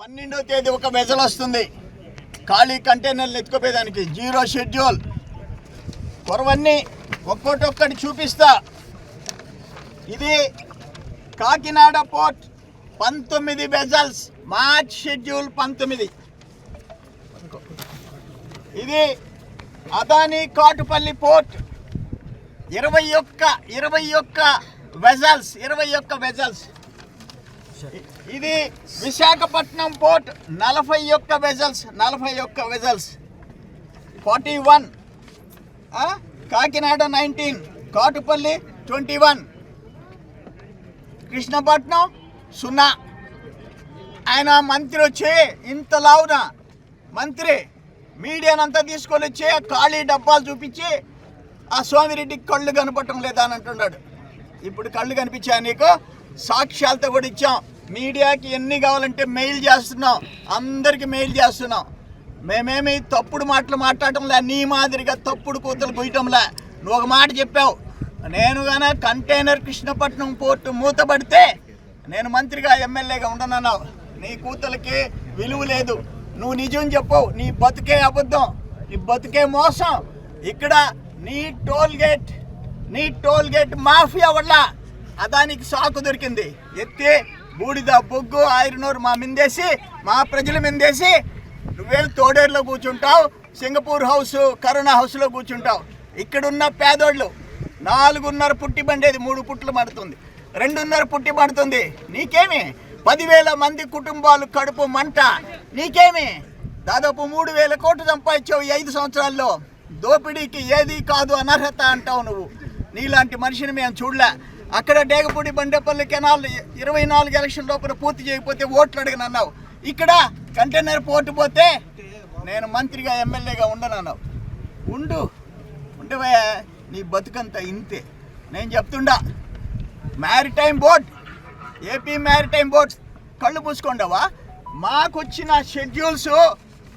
పన్నెండవ తేదీ ఒక వెజల్ వస్తుంది. ఖాళీ కంటైనర్లు ఎత్తుకుపోయేదానికి జీరో షెడ్యూల్. కొరవన్నీ ఒక్కొక్కటి ఒక్కటి చూపిస్తా. ఇది కాకినాడ పోర్ట్ పంతొమ్మిది వెజల్స్ మార్చ్ షెడ్యూల్ పంతొమ్మిది. ఇది అదానీ కాటుపల్లి పోర్ట్. ఇరవై ఒక్క ఇరవై ఒక్క వెజల్స్ ఇరవై ఒక్క వెజల్స్ ఇది విశాఖపట్నం పోర్ట్ నలభై ఒక్క వెజల్స్ నలభై ఒక్క vessels. Forty one. Kakinada nineteen. Kattupalli twenty one. Krishnapatnam సున్నా. ఆయన మంత్రి వచ్చి ఇంత లావున మంత్రి మీడియానంతా తీసుకొని వచ్చి ఆ ఖాళీ డబ్బాలు చూపించి ఆ సోమిరెడ్డికి కళ్ళు కనపడటం లేదా అని అంటున్నాడు. ఇప్పుడు కళ్ళు కనిపించాయి నీకు? సాక్ష్యాలతో కూడా ఇచ్చాం. మీడియాకి ఎన్ని కావాలంటే మెయిల్ చేస్తున్నాం. అందరికి మెయిల్ చేస్తున్నాం. మేమేమి తప్పుడు మాటలు మాట్లాడటంలే నీ మాదిరిగా తప్పుడు కూతలు కొయ్యటంలే. నువ్వు ఒక మాట చెప్పావు. నేను గాన కంటైనర్ కృష్ణపట్నం పోర్టు మూతపడితే నేను మంత్రిగా ఎమ్మెల్యేగా ఉండనన్నావు. నీ కూతులకి విలువ లేదు. నువ్వు నిజం చెప్పవు. నీ బతుకే అబద్ధం. నీ బతుకే మోసం. ఇక్కడ నీ టోల్ గేట్ నీ టోల్ గేట్ మాఫియా వల్ల అదానికి సాకు దొరికింది. ఎత్తి బూడిద బొగ్గు ఐరనూరు మా మిందేసి మా ప్రజల మిందేసి నువ్వే తోడేరులో కూర్చుంటావు సింగపూర్ హౌస్ కరోనా హౌస్లో కూర్చుంటావు. ఇక్కడున్న పేదోళ్ళు నాలుగున్నర పుట్టి బండేది మూడు పుట్లు పడుతుంది. రెండున్నర పుట్టి పడుతుంది. నీకేమి? పదివేల మంది కుటుంబాలు కడుపు మంట. నీకేమి? దాదాపు మూడు వేల కోట్లు సంపాదించావు ఈ ఐదు సంవత్సరాల్లో. దోపిడీకి ఏది కాదు అనర్హత అంటావు నువ్వు. నీలాంటి మనిషిని మేము చూడలే. అక్కడ డేగపూడి బండేపల్లి కెనాల్ ఇరవై నాలుగు ఎలక్షన్ లోపల పూర్తి చేయకపోతే ఓట్లు అడిగినన్నావు. ఇక్కడ కంటైనర్ పోర్టు పోతే నేను మంత్రిగా ఎమ్మెల్యేగా ఉండనన్నావు. ఉండు. ఉండవే నీ బతుకంతా ఇంతే. నేను చెప్తుండా. Maritime board AP maritime board కళ్ళు పూసుకోండవా మాకొచ్చిన షెడ్యూల్స్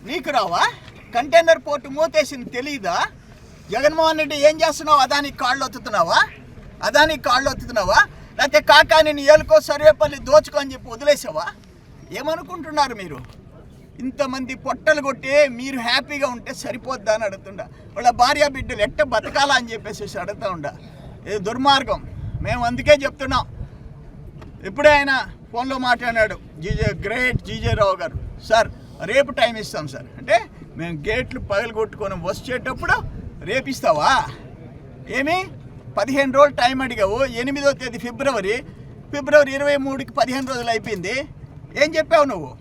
నీకు రావా? కంటైనర్ పోర్టు మూతేసింది తెలీదా? జగన్మోహన్ రెడ్డి ఏం చేస్తున్నావు? అదానికి కాళ్ళు ఒత్తుతున్నావా? అదానికి కాళ్ళు ఒత్తుతున్నావా లేకపోతే కాకా నేను ఏలుకో సర్వేపల్లి దోచుకో అని చెప్పి వదిలేసావా? ఏమనుకుంటున్నారు మీరు? ఇంతమంది పొట్టలు కొట్టి మీరు హ్యాపీగా ఉంటే సరిపోద్దా అని అడుగుతుండ. వాళ్ళ భార్య బిడ్డలు ఎట్ట బతకాలా అని చెప్పేసి అడుగుతా ఉండా. ఇది దుర్మార్గం. మేము అందుకే చెప్తున్నాం. ఇప్పుడే ఆయన ఫోన్లో మాట్లాడాడు జీజే గ్రేట్ జీజే రావు గారు. సార్ రేపు టైం ఇస్తాం సార్. అంటే మేము గేట్లు పగలు కొట్టుకొని వచ్చేటప్పుడు రేపిస్తావా? ఏమి? పదిహేను రోజులు టైం అడిగావు. ఎనిమిదో తేదీ ఫిబ్రవరి. ఫిబ్రవరి ఇరవై మూడుకి పదిహేను రోజులు అయిపోయింది. ఏం చెప్పావు నువ్వు?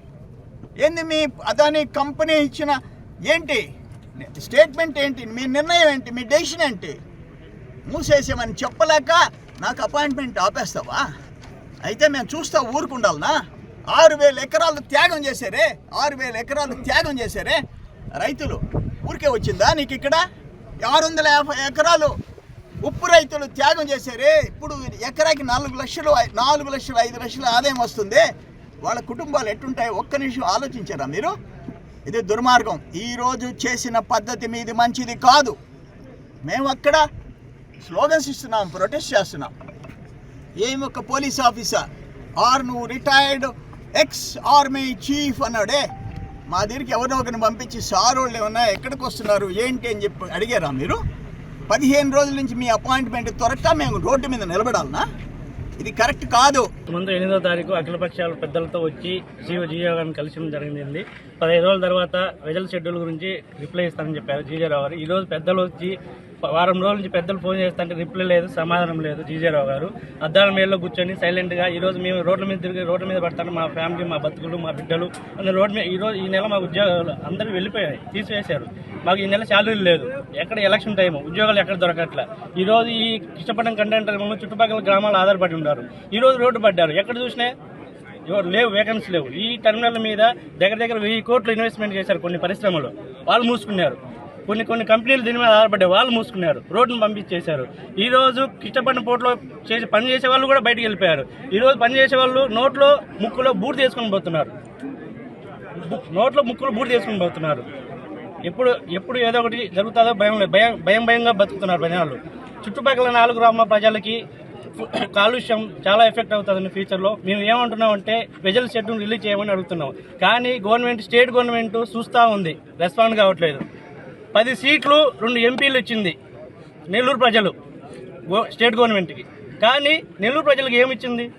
ఏంది మీ అదాని కంపెనీ ఇచ్చిన ఏంటి? స్టేట్మెంట్ ఏంటి? మీ నిర్ణయం ఏంటి? మీ డెసిషన్ ఏంటి? మూసేసామని చెప్పలేక నాకు అపాయింట్మెంట్ ఆపేస్తావా? అయితే మేము చూస్తా ఊరుకుండాలనా? ఆరు వేల ఎకరాలు త్యాగం చేశారే. ఆరు వేల ఎకరాలు త్యాగం చేశారే రైతులు. ఊరికే వచ్చిందా నీకు ఇక్కడ? ఆరు వందల యాభై ఎకరాలు ఉప్పు రైతులు త్యాగం చేశారే ఇప్పుడు ఎకరాకి నాలుగు లక్షలు నాలుగు లక్షలు ఐదు లక్షల ఆదాయం వస్తుంది. వాళ్ళ కుటుంబాలు ఎట్టుంటాయి ఒక్క నిమిషం ఆలోచించారా మీరు? ఇది దుర్మార్గం. ఈరోజు చేసిన పద్ధతి మీది మంచిది కాదు. మేము అక్కడ స్లోగన్స్ ఇస్తున్నాం ప్రొటెస్ట్ చేస్తున్నాం. ఏమి ఒక పోలీస్ ఆఫీసర్? ఆర్ నువ్వు రిటైర్డ్ ఎక్స్ ఆర్మీ చీఫ్ అన్నాడే. మా దగ్గరికి ఎవరినో ఒకరిని పంపించి సార్ వాళ్ళు ఏమన్నా ఎక్కడికి వస్తున్నారు ఏంటి అని చెప్పి అడిగారా మీరు? పదిహేను రోజుల నుంచి మీ అపాయింట్మెంట్ త్వరగా మేము రోడ్డు మీద నిలబడాలనా? ఇది కరెక్ట్ కాదు. ముందు ఎనిమిదో తారీఖు అఖిలపక్షాల పెద్దలతో వచ్చి జీవ జీవగాన్ని కలిసి జరిగింది. పదిహేను రోజుల తర్వాత రిజల్ట్ షెడ్యూల్ గురించి రిప్లై ఇస్తానని చెప్పారు జీజేరావు గారు. ఈరోజు పెద్దలు వచ్చి వారం రోజుల నుంచి పెద్దలు ఫోన్ చేస్తుంటే రిప్లై లేదు సమాధానం లేదు జీజేరావు గారు. అద్దాల మేలో కూర్చొని సైలెంట్గా ఈ రోజు మేము రోడ్ల మీద తిరిగి రోడ్ల మీద పడతాను మా ఫ్యామిలీ మా బతుకులు మా బిడ్డలు అందులో రోడ్డు మీద ఈ రోజు ఈ నెల మా ఉద్యోగాలు అందరూ వెళ్ళిపోయాయి తీసివేశారు. మాకు ఈ నెల శాలరీ లేదు. ఎక్కడ ఎలక్షన్ టైము ఉద్యోగాలు ఎక్కడ దొరకట్లే? ఈ రోజు ఈ కృష్ణపట్నం కంటైనర్ చుట్టుపక్కల గ్రామాలు ఆధారపడి ఉన్నారు. ఈరోజు రోడ్డు పడ్డారు. ఎక్కడ చూసినా ఎవరు లేవు వేకెన్సీ లేవు. ఈ టెర్మినల్ మీద దగ్గర దగ్గర వెయ్యి కోట్లు ఇన్వెస్ట్మెంట్ చేశారు కొన్ని పరిశ్రమలు. వాళ్ళు మూసుకున్నారు. కొన్ని కొన్ని కంపెనీలు దీని మీద ఆధారపడ్డాయి. వాళ్ళు మూసుకున్నారు. రోడ్డును పంపించేశారు. ఈరోజు రోజు కిష్టపడిన పోర్టులో చేసి పని చేసే వాళ్ళు కూడా బయటకు వెళ్ళిపోయారు. ఈరోజు పని చేసే వాళ్ళు నోట్లో ముక్కులో బూడి తీసుకొని పోతున్నారు. నోట్లో ముక్కులో బూడి తీసుకొని పోతున్నారు. ఎప్పుడు ఎప్పుడు ఏదో ఒకటి జరుగుతుందో భయం భయం భయం భయంగా బతుకుతున్నారు జనాలు. చుట్టుపక్కల నాలుగు గ్రామ ప్రజలకి కాలుష్యం చాలా ఎఫెక్ట్ అవుతుంది ఫ్యూచర్లో. మేము ఏమంటున్నాం అంటే వెజల్ షెడ్యూల్ రిలీజ్ చేయమని అడుగుతున్నాం. కానీ గవర్నమెంట్ స్టేట్ గవర్నమెంట్ చూస్తూ ఉంది. రెస్పాండ్ కావట్లేదు. పది సీట్లు రెండు ఎంపీలు ఇచ్చింది నెల్లూరు ప్రజలు గో- స్టేట్ గవర్నమెంట్కి. కానీ నెల్లూరు ప్రజలకు ఏమి ఇచ్చింది?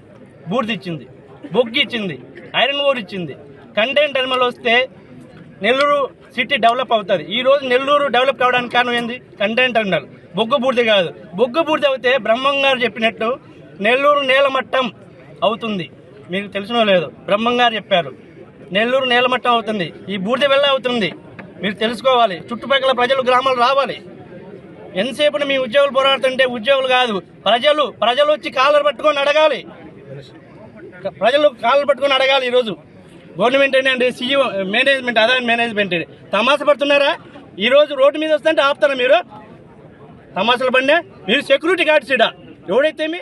బూర్ది ఇచ్చింది. బొగ్గి ఇచ్చింది. ఐరన్ ఓర్ ఇచ్చింది. కంటైన్ టర్మినల్ వస్తే నెల్లూరు సిటీ డెవలప్ అవుతుంది. ఈరోజు నెల్లూరు డెవలప్ కావడానికి కారణం ఏంది? Container terminal. బొగ్గు పూర్తి కాదు. బొగ్గు పూర్తి అవుతే బ్రహ్మంగారు చెప్పినట్టు నెల్లూరు నేలమట్టం అవుతుంది. మీకు తెలిసినో లేదు బ్రహ్మంగారు చెప్పారు. నెల్లూరు నేలమట్టం అవుతుంది. ఈ బూర్తి వెళ్ళ అవుతుంది. మీరు తెలుసుకోవాలి. చుట్టుపక్కల ప్రజలు గ్రామాలు రావాలి. ఎంతసేపున మీ ఉద్యోగులు పోరాడుతుంటే ఉద్యోగులు కాదు. ప్రజలు ప్రజలు వచ్చి కాళ్ళు పట్టుకొని అడగాలి. ప్రజలు కాళ్ళు పట్టుకొని అడగాలి ఈరోజు. గవర్నమెంట్ ఏంటంటే సీఈఓ మేనేజ్మెంట్ అదే మేనేజ్మెంట్ తమాస పడుతున్నారా? ఈరోజు రోడ్డు మీద వస్తుంటే ఆపుతారా మీరు? తమాసలు బండి మీరు సెక్యూరిటీ గార్డ్స్ ఇడ ఎవడైతే మీ